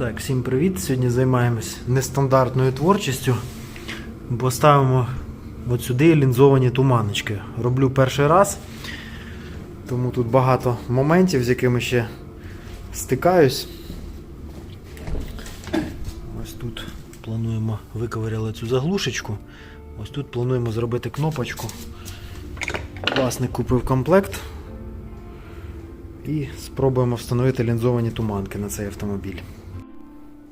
Так, всім привіт! Сьогодні займаємось нестандартною творчістю, бо ставимо от сюди лінзовані туманочки. Роблю перший раз, тому тут багато моментів, з якими ще стикаюсь. Ось тут плануємо виковиряли цю заглушечку. Ось тут плануємо зробити кнопочку. Власник купив комплект. І спробуємо встановити лінзовані туманки на цей автомобіль.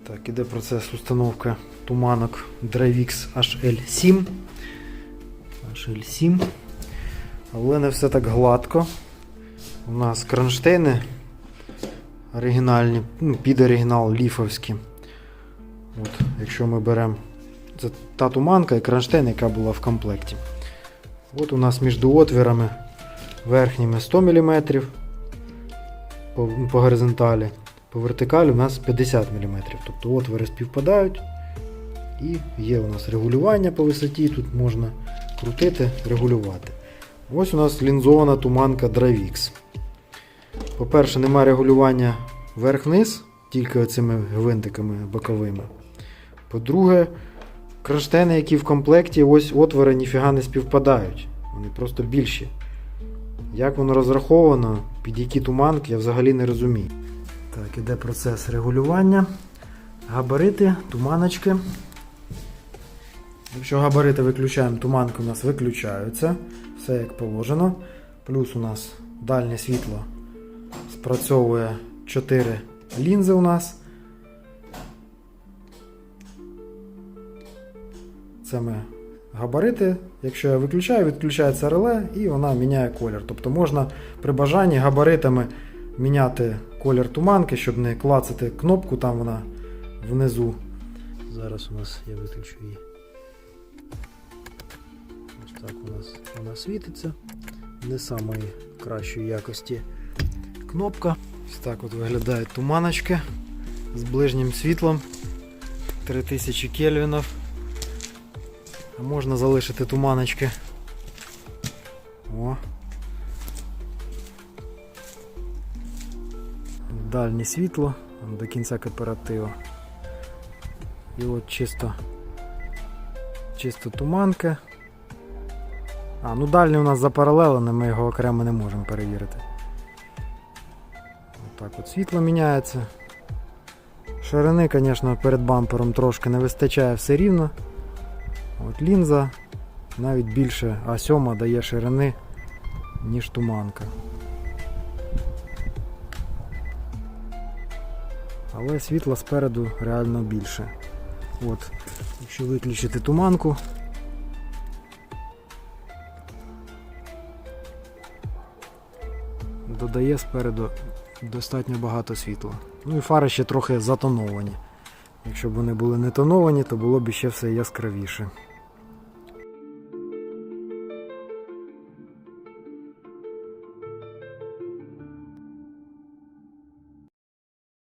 Так, іде процес установки туманок Dravix HL7. HL7. Але не все так гладко. У нас кронштейни оригінальні, ну, під оригінал ліфовські. От, якщо ми беремо це та туманка і кронштейн, яка була в комплекті. От у нас між отвірами верхніми 100 мм по, по горизонталі. По вертикалі у нас 50 мм. Тобто отвори співпадають. І є у нас регулювання по висоті, тут можна крутити, регулювати. Ось у нас лінзована туманка Dravix. По-перше, немає регулювання верх-вниз, тільки оцими гвинтиками боковими. По-друге, кронштейни, які в комплекті, ось отвори ніфіга не співпадають. Вони просто більші. Як воно розраховано, під які туманки, я взагалі не розумію. Так, іде процес регулювання. Габарити, туманочки. Якщо габарити виключаємо, туманки у нас виключаються. Все як положено. Плюс у нас дальнє світло спрацьовує 4 лінзи у нас. Це ми габарити. Якщо я виключаю, відключається реле і вона міняє колір. Тобто можна при бажанні габаритами міняти колір туманки, щоб не клацати кнопку, там вона внизу. Зараз у нас я виключу її. Ось так у нас вона світиться. Не самої кращої якості кнопка. Ось так от виглядають туманочки з ближнім світлом. 3000 кельвінів. Можна залишити туманочки. О. Дальнє світло до кінця кооперативу. І от чисто чисто туманка. А, ну дальнє у нас запаралелене, ми його окремо не можемо перевірити. Отак от світло міняється. Ширини, звісно, перед бампером трошки не вистачає все рівно. От лінза навіть більше А7 дає ширини, ніж туманка. Але світла спереду реально більше. От, якщо виключити туманку, додає спереду достатньо багато світла. Ну і фари ще трохи затоновані. Якщо б вони були не тоновані, то було б ще все яскравіше.